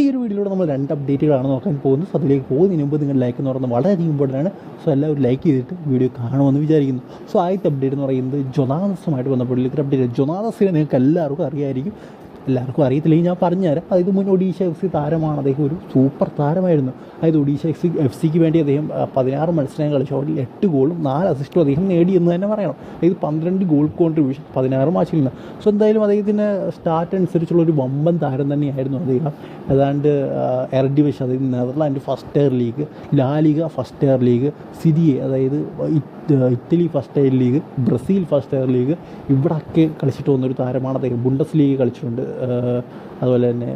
ഈ ഒരു വീഡിയോയിലൂടെ നമ്മൾ രണ്ട് അപ്ഡേറ്റുകളാണ് നോക്കാൻ പോകുന്നത്. സോ അതിലേക്ക് പോകുന്നതിന് മുമ്പ് നിങ്ങൾ ലൈക്ക് എന്ന് പറയുന്നത് വളരെയധികം ഇമ്പോർട്ടന്റ് ആണ്. സോ എല്ലാവരും ലൈക്ക് ചെയ്തിട്ട് വീഡിയോ കാണുമെന്ന് വിചാരിക്കുന്നു. സോ ആദ്യത്തെ അപ്ഡേറ്റ് എന്ന് പറയുന്നത് ജൊനാദസുമായിട്ട് ബന്ധപ്പെട്ടുള്ള ഇത്ര അപ്ഡേറ്റ് ജൊനാദസിനെ നിങ്ങൾക്ക് എല്ലാവർക്കും അറിയായിരിക്കും. എല്ലാവർക്കും അറിയത്തില്ലെങ്കിൽ ഞാൻ പറഞ്ഞുതരാം. അതായത് മുൻ ഒഡീഷ എഫ് സി താരമാണ് അദ്ദേഹം ഒരു സൂപ്പർ താരമായിരുന്നു. അതായത് ഒഡീഷ എഫ് സി എഫ് സിക്ക് വേണ്ടി അദ്ദേഹം പതിനാറ് മത്സരങ്ങൾ കളിച്ചു. അതിൽ എട്ട് ഗോളും നാല് അസിസ്റ്റും അദ്ദേഹം നേടി എന്ന് തന്നെ പറയണം. അതായത് പന്ത്രണ്ട് ഗോൾ കോൺട്രിബ്യൂഷൻ പതിനാറ് മാച്ചിൽ നിന്ന്. സോ എന്തായാലും അദ്ദേഹത്തിന് സ്റ്റാർട്ട് അനുസരിച്ചുള്ള ഒരു വമ്പൻ താരം തന്നെയായിരുന്നു അദ്ദേഹം. ഏതാണ്ട് എർഡിവിഷ് അതായത് Netherland first tier league La Liga first tier league Serie A അതായത് Italy first tier league Brazil first tier league ഇവിടെയൊക്കെ കളിച്ചിട്ട് വന്നൊരു താരമാണ് അദ്ദേഹം. ബുണ്ടസ് ലീഗ് കളിച്ചിട്ടുണ്ട്. അതുപോലെ തന്നെ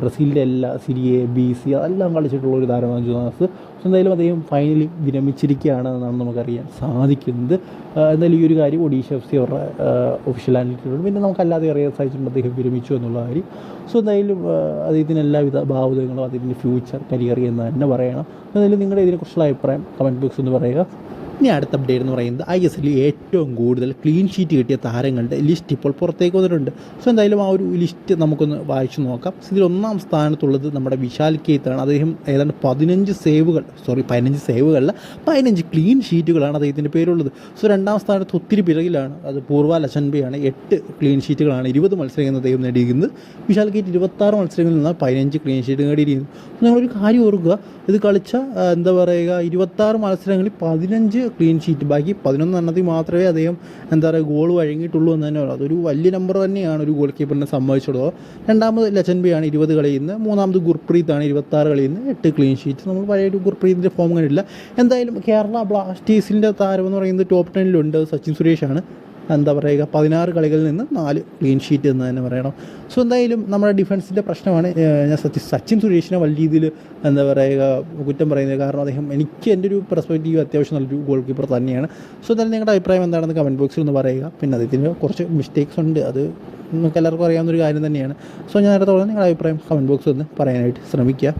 ബ്രസീലിന്റെ എല്ലാ സിരിയെ ബി സി അതെല്ലാം കളിച്ചിട്ടുള്ള ഒരു താരമാണ് ജോനാസ് പക്ഷെ എന്തായാലും അദ്ദേഹം ഫൈനലി വിരമിച്ചിരിക്കുകയാണ് എന്നാണ് നമുക്കറിയാൻ സാധിക്കുന്നത്. എന്തായാലും ഈ ഒരു കാര്യം ഒഡീഷ എഫ് സി അവരുടെ ഒഫീഷ്യൽ ആൻഡിറ്റിട്ടുണ്ട് പിന്നെ നമുക്കല്ലാതെ അറിയാൻ സാധിച്ചിട്ടുണ്ട് അദ്ദേഹം വിരമിച്ചു എന്നുള്ള കാര്യം. സോ എന്തായാലും അദ്ദേഹത്തിന് എല്ലാവിധ ഭാവുകങ്ങളും അദ്ദേഹത്തിന്റെ ഫ്യൂച്ചർ കരിയർ എന്ന് തന്നെ പറയണം. എന്തായാലും നിങ്ങളുടെ ഇതിനെക്കുറിച്ചുള്ള അഭിപ്രായം കമന്റ് ബോക്സ് എന്ന് പറയുക. ഇനി അടുത്ത അപ്ഡേറ്റ് എന്ന് പറയുന്നത് ഐ എസ് എല്ലിൽ ഏറ്റവും കൂടുതൽ ക്ലീൻ ഷീറ്റ് കിട്ടിയ താരങ്ങളുടെ ലിസ്റ്റ് ഇപ്പോൾ പുറത്തേക്ക് വന്നിട്ടുണ്ട്. സോ എന്തായാലും ആ ഒരു ലിസ്റ്റ് നമുക്കൊന്ന് വായിച്ചു നോക്കാം. ഇതിൽ ഒന്നാം സ്ഥാനത്തുള്ളത് നമ്മുടെ വിശാൽ കേത്താണ് അദ്ദേഹം ഏതാണ്ട് പതിനഞ്ച് സേവുകൾ സോറി പതിനഞ്ച് സേവുകളല്ല പതിനഞ്ച് ക്ലീൻ ഷീറ്റുകളാണ് അദ്ദേഹത്തിന്റെ പേരുള്ളത് സോ രണ്ടാം സ്ഥാനത്ത് ഒത്തിരി പിറകിലാണ്. അത് പൂർവ ലശൻബിയാണ് എട്ട് ക്ലീൻ ഷീറ്റുകളാണ് ഇരുപത് മത്സരങ്ങൾ അദ്ദേഹം നേടിയിരിക്കുന്നത്. വിശാൽ കേറ്റ് ഇരുപത്താറ് മത്സരങ്ങളിൽ നിന്ന് പതിനഞ്ച് ക്ലീൻ ഷീറ്റ് നേടിയിരിക്കുന്നു. നിങ്ങളൊരു കാര്യം ഓർക്കുക. ഇത് കളിച്ച എന്താ പറയുക ഇരുപത്താറ് മത്സരങ്ങളിൽ പതിനഞ്ച് ക്ലീൻ ഷീറ്റ് ബാക്കി പതിനൊന്ന് എണ്ണത്തിൽ മാത്രമേ അദ്ദേഹം എന്താ പറയുക ഗോൾ വഴങ്ങിയിട്ടുള്ളൂ എന്ന് തന്നെ അതൊരു വലിയ നമ്പർ തന്നെയാണ് ഒരു ഗോൾ കീപ്പറിനെ സംബന്ധിച്ചിടത്തോളം. രണ്ടാമത് ലച്ചൻബിയാണ് ഇരുപത് കളിയിൽ നിന്ന് മൂന്നാമത് ഗുർപ്രീത്താണ് ഇരുപത്താറ് കളിയിൽ നിന്ന് എട്ട് ക്ലീൻ ഷീറ്റ് നമ്മൾ പഴയ ഒരു ഗുർപ്രീതിന്റെ ഫോം കണ്ടില്ല എന്തായാലും കേരള ബ്ലാസ്റ്റേഴ്സിന്റെ താരം എന്ന് പറയുന്നത് ടോപ്പ് ടെനിലുണ്ട് സച്ചിൻ സുരേഷാണ് എന്താ പറയുക പതിനാറ് കളികളിൽ നിന്ന് നാല് ക്ലീൻ ഷീറ്റ് എന്ന് തന്നെ പറയണം. സോ എന്തായാലും നമ്മുടെ ഡിഫൻസിന്റെ പ്രശ്നമാണ്. ഞാൻ സച്ചിൻ സച്ചിൻ സുരേഷിനെ വലിയ രീതിയിൽ എന്താ പറയുക കുറ്റം പറയുന്നത് കാരണം അദ്ദേഹം എനിക്ക് എന്റെ ഒരു പെർസ്പെക്റ്റീവ് അത്യാവശ്യം നല്ലൊരു ഗോൾ കീപ്പർ തന്നെയാണ്. സോ എന്തായാലും നിങ്ങളുടെ അഭിപ്രായം എന്താണെന്ന് കമന്റ് ബോക്സിൽ ഒന്ന് പറയുക. പിന്നെ അദ്ദേഹത്തിന് കുറച്ച് മിസ്റ്റേക്സ് ഉണ്ട്. അത് നിങ്ങൾക്ക് എല്ലാവർക്കും അറിയാവുന്ന ഒരു കാര്യം തന്നെയാണ്. സോ ഞാൻ നേരത്തെ നിങ്ങളുടെ അഭിപ്രായം കമന്റ് ബോക്സിൽ ഒന്ന് പറയാനായിട്ട് ശ്രമിക്കുക.